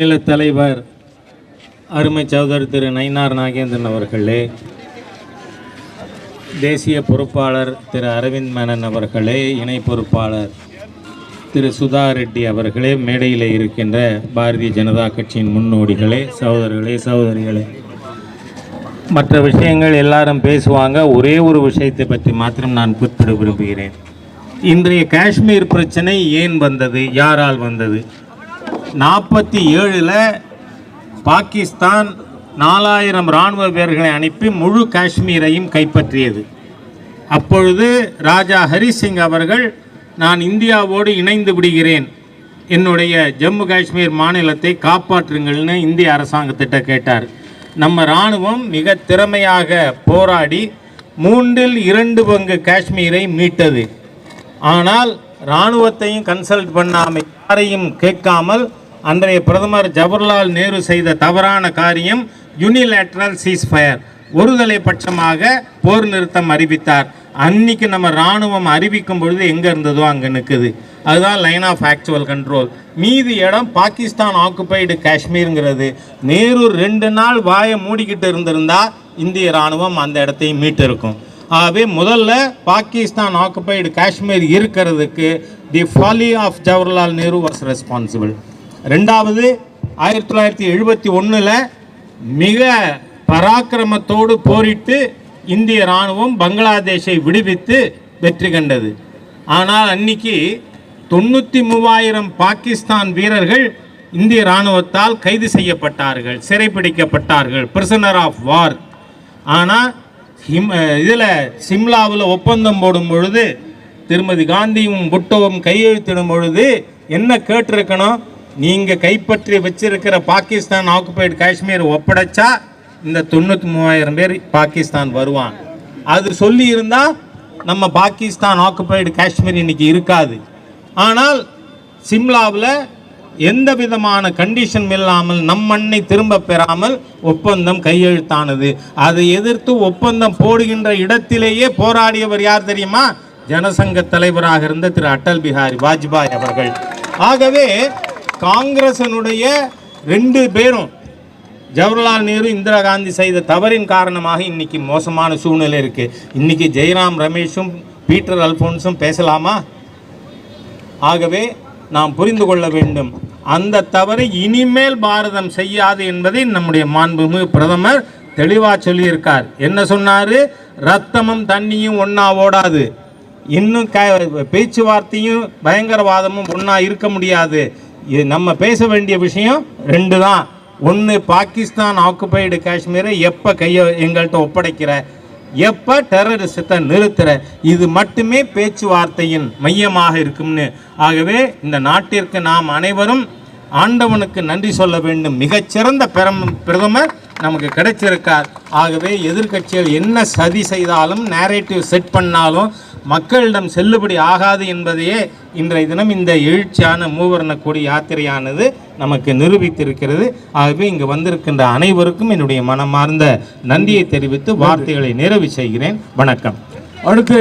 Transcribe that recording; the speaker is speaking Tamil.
மாநில தலைவர் அருமை சௌதரி திரு நயினார் நாகேந்திரன் அவர்களே தேசிய பொறுப்பாளர் திரு அரவிந்த் மேனன் அவர்களே இணை பொறுப்பாளர் திரு சுதா ரெட்டி அவர்களே மேடையில் இருக்கின்ற பாரதிய ஜனதா கட்சியின் முன்னோடிகளே சகோதரர்களே சகோதரிகளே. மற்ற விஷயங்கள் எல்லாரும் பேசுவாங்க. ஒரே ஒரு விஷயத்தை பற்றி மாத்திரம் நான் குறிப்பிட விரும்புகிறேன். இன்றைய காஷ்மீர் பிரச்சனை ஏன் வந்தது? யாரால் வந்தது? நாற்பத்தி ஏழில் பாகிஸ்தான் நாலாயிரம் இராணுவ வீரர்களை அனுப்பி முழு காஷ்மீரையும் கைப்பற்றியது. அப்பொழுது ராஜா ஹரி சிங் அவர்கள் நான் இந்தியாவோடு இணைந்து விடுகிறேன். என்னுடைய ஜம்மு காஷ்மீர் மாநிலத்தை காப்பாற்றுங்கள்னு இந்திய அரசாங்கத்திட்ட கேட்டார். நம்ம இராணுவம் மிக திறமையாக போராடி மூன்றில் இரண்டு பங்கு காஷ்மீரை மீட்டது. ஆனால் இராணுவத்தையும் கன்சல்ட் பண்ணாமல் யாரையும் கேட்காமல் அன்றைய பிரதமர் ஜவஹர்லால் நேரு செய்த தவறான காரியம் யூனிலேட்ரல் சீஸ்ஃபயர் ஒருதலை பட்சமாக போர் நிறுத்தம் அறிவித்தார். அன்னைக்கு நம்ம இராணுவம் அறிவிக்கும் பொழுது எங்கே இருந்ததோ அங்கே நிற்குது அதுதான் லைன் ஆஃப் ஆக்சுவல் கண்ட்ரோல் மீதி இடம் பாகிஸ்தான் ஆக்குபைடு காஷ்மீருங்கிறது. நேரு ரெண்டு நாள் வாயை மூடிக்கிட்டு இருந்திருந்தா இந்திய இராணுவம் அந்த இடத்தையும் மீட்டிருக்கும். ஆகவே முதல்ல பாகிஸ்தான் ஆக்குபைடு காஷ்மீர் இருக்கிறதுக்கு the folly of Jawaharlal Nehru was responsible ரெண்டாவது ஆயிரத்தி தொள்ளாயிரத்தி எழுபத்தி ஒன்றில் மிக பராக்கிரமத்தோடு போரிட்டு இந்திய இராணுவம் பங்களாதேஷை விடுவித்து வெற்றி கண்டது. ஆனால் அன்னைக்கு தொண்ணூற்றி மூவாயிரம் பாகிஸ்தான் வீரர்கள் இந்திய இராணுவத்தால் கைது செய்யப்பட்டார்கள் சிறைப்பிடிக்கப்பட்டார்கள் பிரிசனர் ஆஃப் வார் ஆனால் ஹிம் இதில் சிம்லாவில் ஒப்பந்தம் போடும் பொழுது திருமதி காந்தியும் புட்டோவும் கையெழுத்திடும் பொழுது என்ன கேட்டிருக்கணும்? நீங்கள் கைப்பற்றி வச்சிருக்கிற பாகிஸ்தான் ஆக்குபைடு காஷ்மீர் ஒப்படைச்சா இந்த தொண்ணூற்றி மூவாயிரம் பேர் பாகிஸ்தான் வருவான் அது சொல்லி இருந்தால் நம்ம பாகிஸ்தான் ஆக்குபைடு காஷ்மீர் இன்னைக்கு இருக்காது. ஆனால் சிம்லாவில் எந்த விதமான கண்டிஷன் இல்லாமல் நம் மண்ணை திரும்ப பெறாமல் ஒப்பந்தம் கையெழுத்தானது. அதை எதிர்த்து ஒப்பந்தம் போடுகின்ற இடத்திலேயே போராடியவர் யார் தெரியுமா? ஜனசங்க தலைவராக இருந்த திரு அட்டல் பிஹாரி வாஜ்பாய் அவர்கள். ஆகவே காங்கிரசனுடைய ரெண்டு பேரும் ஜவஹர்லால் நேரு இந்திரா காந்தி செய்த தவறின் காரணமாக இன்னைக்கு மோசமான சூழ்நிலை இருக்கு. இன்னைக்கு ஜெயராம் ரமேஷும் பீட்டர் அல்போன்ஸும் பேசலாமா? ஆகவே நாம் புரிந்து கொள்ள வேண்டும். அந்த தவறு இனிமேல் பாரதம் செய்யாது என்பதை நம்முடைய மாண்புமிகு பிரதமர் தெளிவாக சொல்லியிருக்கார். என்ன சொன்னார்? ரத்தமும் தண்ணியும் ஒன்றா ஓடாது. இன்னும் க பேச்சுவார்த்தையும் பயங்கரவாதமும் ஒன்றா இருக்க முடியாது. இது நம்ம பேச வேண்டிய விஷயம் ரெண்டு தான். ஒன்று பாகிஸ்தான் ஆக்குபைடு காஷ்மீரை எப்போ கையை எங்கள்கிட்ட ஒப்படைக்கிற? எப்போ டெரரிசத்தை நிறுத்துற? இது மட்டுமே பேச்சுவார்த்தையின் மையமாக இருக்கும்னு. ஆகவே இந்த நாட்டிற்கு நாம் அனைவரும் ஆண்டவனுக்கு நன்றி சொல்ல வேண்டும். மிகச்சிறந்த பெரம் பிரதமர் நமக்கு கிடைச்சிருக்கார். ஆகவே எதிர்கட்சிகள் என்ன சதி செய்தாலும் நேரேட்டிவ் செட் பண்ணாலும் மக்களிடம் செல்லுபடி ஆகாது என்பதையே இன்றைய தினம் இந்த எழுச்சியான மூவர்ண கொடி யாத்திரையானது நமக்கு நிரூபித்திருக்கிறது. ஆகவே இங்கு வந்திருக்கின்ற அனைவருக்கும் என்னுடைய மனமார்ந்த நன்றியை தெரிவித்து வார்த்தைகளை நிறைவு செய்கிறேன். வணக்கம். அடுத்து